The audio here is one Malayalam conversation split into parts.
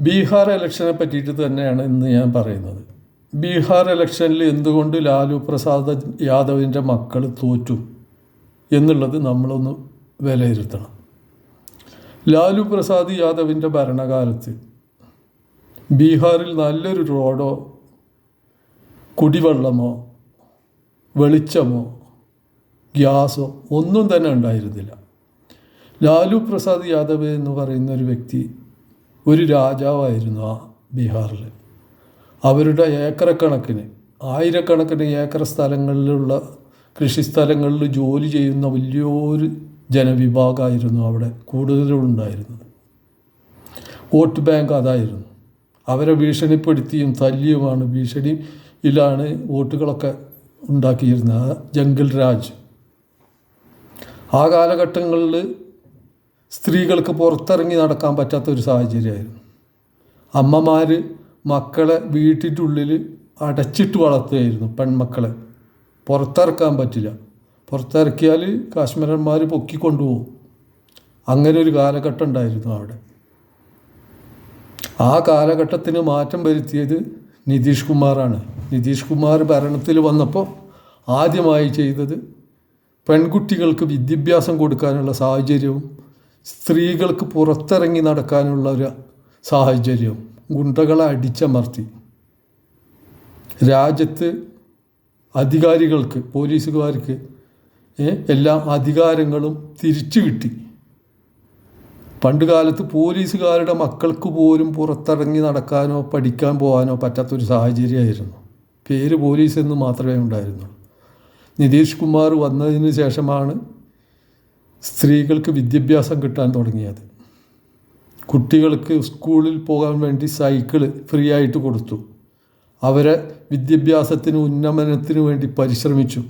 ബീഹാർ ഇലക്ഷനെ പറ്റിയിട്ട് തന്നെയാണ് ഇന്ന് ഞാൻ പറയുന്നത്. ബീഹാർ ഇലക്ഷനിൽ എന്തുകൊണ്ട് ലാലു പ്രസാദ് യാദവിന്റെ മക്കൾ തോറ്റു എന്നുള്ളത് നമ്മളൊന്ന് വിലയിരുത്തണം. ലാലു പ്രസാദ് യാദവിന്റെ ഭരണകാലത്ത് ബീഹാറിൽ നല്ലൊരു റോഡോ കുടിവെള്ളമോ വെളിച്ചമോ ഗ്യാസോ ഒന്നും തന്നെ ഉണ്ടായിരുന്നില്ല. ലാലു പ്രസാദ് യാദവ് എന്ന് പറയുന്ന ഒരു വ്യക്തി ഒരു രാജാവായിരുന്നു ആ ബീഹാറിൽ അവരുടെ ഏക്കറക്കണക്കിന് ആയിരക്കണക്കിന് ഏക്കർ സ്ഥലങ്ങളിലുള്ള കൃഷിസ്ഥലങ്ങളിൽ ജോലി ചെയ്യുന്ന വലിയൊരു ജനവിഭാഗമായിരുന്നു അവിടെ കൂടുതലും ഉണ്ടായിരുന്നത് വോട്ട് ബാങ്ക് അതായിരുന്നു. അവരെ ഭീഷണിപ്പെടുത്തിയും തല്ലിയുമാണ് ഭീഷണിയിലാണ് വോട്ടുകളൊക്കെ ഉണ്ടാക്കിയിരുന്നത്. ജംഗിൾ രാജ്. ആ കാലഘട്ടങ്ങളിൽ സ്ത്രീകൾക്ക് പുറത്തിറങ്ങി നടക്കാൻ പറ്റാത്ത ഒരു സാഹചര്യമായിരുന്നു. അമ്മമാർ മക്കളെ വീട്ടിന്റെ ഉള്ളിൽ അടച്ചിട്ട് വളർത്തുകയായിരുന്നു പെൺമക്കളെ. പുറത്തിറക്കാൻ പറ്റില്ല. പുറത്തിറക്കിയാൽ കാശ്മീരന്മാർ പൊക്കിക്കൊണ്ടുപോകും അങ്ങനെ ഒരു കാലഘട്ടം ഉണ്ടായിരുന്നു അവിടെ. ആ കാലഘട്ടത്തിന് മാറ്റം വരുത്തിയത് നിതീഷ് കുമാറാണ്. നിതീഷ് കുമാർ ഭരണത്തിൽ വന്നപ്പോൾ ആദ്യമായി ചെയ്തത് പെൺകുട്ടികൾക്ക് വിദ്യാഭ്യാസം കൊടുക്കാനുള്ള സാഹചര്യവും സ്ത്രീകൾക്ക് പുറത്തിറങ്ങി നടക്കാനുള്ള ഒരു സാഹചര്യം ഗുണ്ടകളെ അടിച്ചമർത്തി. രാജ്യത്ത് അധികാരികൾക്ക് പോലീസുകാർക്ക് എല്ലാ അധികാരങ്ങളും തിരിച്ചു കിട്ടി. പണ്ട് കാലത്ത് പോലീസുകാരുടെ മക്കൾക്ക് പോലും പുറത്തിറങ്ങി നടക്കാനോ പഠിക്കാൻ പോകാനോ പറ്റാത്തൊരു സാഹചര്യമായിരുന്നു. പേര് പോലീസ് എന്ന് മാത്രമേ ഉണ്ടായിരുന്നുള്ളൂ. നിതീഷ് കുമാർ വന്നതിന് ശേഷമാണ് സ്ത്രീകൾക്ക് വിദ്യാഭ്യാസം കിട്ടാൻ തുടങ്ങിയത്. കുട്ടികൾക്ക് സ്കൂളിൽ പോകാൻ വേണ്ടി സൈക്കിൾ ഫ്രീ ആയിട്ട് കൊടുത്തു. അവരെ വിദ്യാഭ്യാസത്തിന് ഉന്നമനത്തിന് വേണ്ടി പരിശ്രമിച്ചു.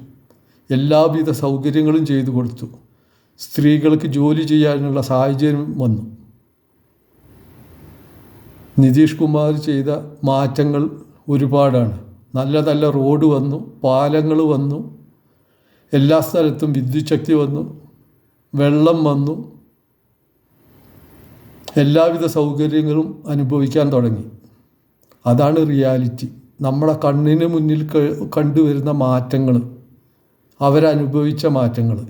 എല്ലാവിധ സൗകര്യങ്ങളും ചെയ്തു കൊടുത്തു. സ്ത്രീകൾക്ക് ജോലി ചെയ്യാനുള്ള സാഹചര്യം വന്നു. നിതീഷ് കുമാർ ചെയ്ത മാറ്റങ്ങൾ ഒരുപാടാണ്. നല്ല നല്ല റോഡ് വന്നു പാലങ്ങൾ വന്നു എല്ലാ സ്ഥലത്തും വിദ്യുച്ഛക്തി വന്നു. വെള്ളം വന്നു. എല്ലാവിധ സൗകര്യങ്ങളും അനുഭവിക്കാൻ തുടങ്ങി. അതാണ് റിയാലിറ്റി. നമ്മളെ കണ്ണിന് മുന്നിൽ കണ്ടുവരുന്ന മാറ്റങ്ങൾ അവരനുഭവിച്ച മാറ്റങ്ങൾ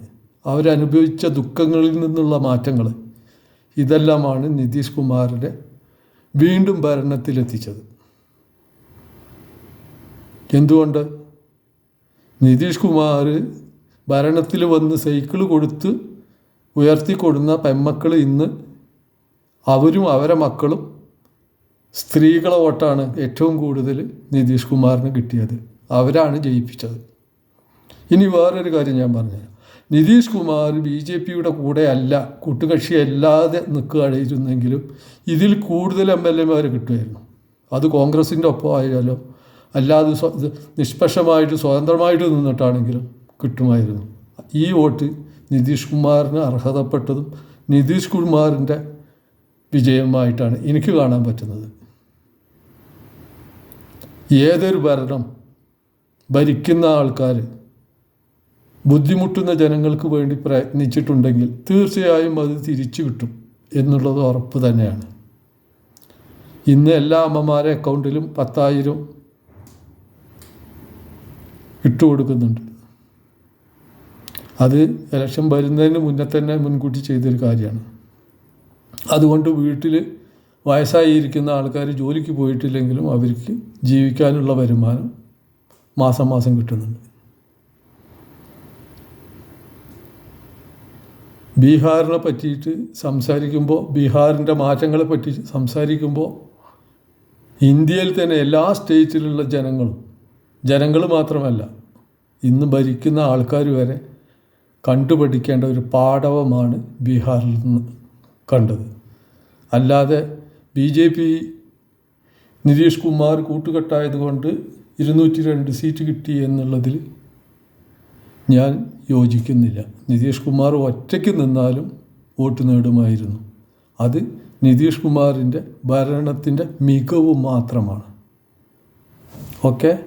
അവരനുഭവിച്ച ദുഃഖങ്ങളിൽ നിന്നുള്ള മാറ്റങ്ങൾ ഇതെല്ലാമാണ് നിതീഷ് കുമാറിനെ വീണ്ടും ഭരണത്തിലെത്തിച്ചത്. എന്തുകൊണ്ട്? നിതീഷ് കുമാർ ഭരണത്തിൽ വന്ന് സൈക്കിൾ കൊടുത്ത് ഉയർത്തിക്കൊടുന്ന പെമ്മക്കൾ ഇന്ന് അവരും അവരെ മക്കളും സ്ത്രീകളെ വോട്ടാണ് ഏറ്റവും കൂടുതൽ നിതീഷ് കുമാറിന് കിട്ടിയത്. അവരാണ് ജയിപ്പിച്ചത്. ഇനി വേറൊരു കാര്യം ഞാൻ പറഞ്ഞു നിതീഷ് കുമാർ ബി ജെ പിയുടെ കൂടെ അല്ല കൂട്ടുകക്ഷി അല്ലാതെ നിൽക്കുകയായിരുന്നെങ്കിലും ഇതിൽ കൂടുതൽ എം എൽ എമാർ കിട്ടുമായിരുന്നു. അത് കോൺഗ്രസിന്റെ ഒപ്പം അല്ലാതെ നിഷ്പക്ഷമായിട്ട് സ്വതന്ത്രമായിട്ട് നിന്നിട്ടാണെങ്കിലും കിട്ടുമായിരുന്നു. ഈ വോട്ട് നിതീഷ് കുമാറിന് അർഹതപ്പെട്ടതും നിതീഷ് കുമാറിന്റെ വിജയമായിട്ടാണ് എനിക്ക് കാണാൻ പറ്റുന്നത്. ഏതൊരു ഭരണം ഭരിക്കുന്ന ആൾക്കാർ ബുദ്ധിമുട്ടുന്ന ജനങ്ങൾക്ക് വേണ്ടി പ്രയത്നിച്ചിട്ടുണ്ടെങ്കിൽ തീർച്ചയായും അത് തിരിച്ചു കിട്ടും എന്നുള്ളത് ഉറപ്പ് തന്നെയാണ്. ഇന്ന് എല്ലാ അമ്മമാരെ അക്കൗണ്ടിലും പത്തായിരം ഇട്ടു കൊടുക്കുന്നുണ്ട് അത് ഇലക്ഷൻ വരുന്നതിന് മുന്നേ തന്നെ മുൻകൂട്ടി ചെയ്തൊരു കാര്യമാണ്. അതുകൊണ്ട് വീട്ടിൽ വയസ്സായിരിക്കുന്ന ആൾക്കാർ ജോലിക്ക് പോയിട്ടില്ലെങ്കിലും അവർക്ക് ജീവിക്കാനുള്ള വരുമാനം മാസം മാസം കിട്ടുന്നുണ്ട്. ബീഹാറിനെ പറ്റിയിട്ട് സംസാരിക്കുമ്പോൾ ബീഹാറിന്റെ മാറ്റങ്ങളെ പറ്റി സംസാരിക്കുമ്പോൾ ഇന്ത്യയിൽ തന്നെ എല്ലാ സ്റ്റേറ്റിലുള്ള ജനങ്ങളും ജനങ്ങൾ മാത്രമല്ല ഇന്ന് ഭരിക്കുന്ന ആൾക്കാർ വരെ കണ്ടുപഠിക്കേണ്ട ഒരു പാഠവമാണ് ബീഹാറിൽ നിന്ന് കണ്ടത്. അല്ലാതെ B J P Nitish Kumar കൂട്ടുകെട്ടായതുകൊണ്ട് ഇരുന്നൂറ്റി രണ്ട് സീറ്റ് കിട്ടി എന്നുള്ളതിൽ ഞാൻ യോജിക്കുന്നില്ല. നിതീഷ് കുമാർ ഒറ്റയ്ക്ക് നിന്നാലും വോട്ട് നേടുമായിരുന്നു. അത് നിതീഷ് കുമാറിന്റെ ഭരണത്തിന്റെ മികവ് മാത്രമാണ്. ഓക്കെ?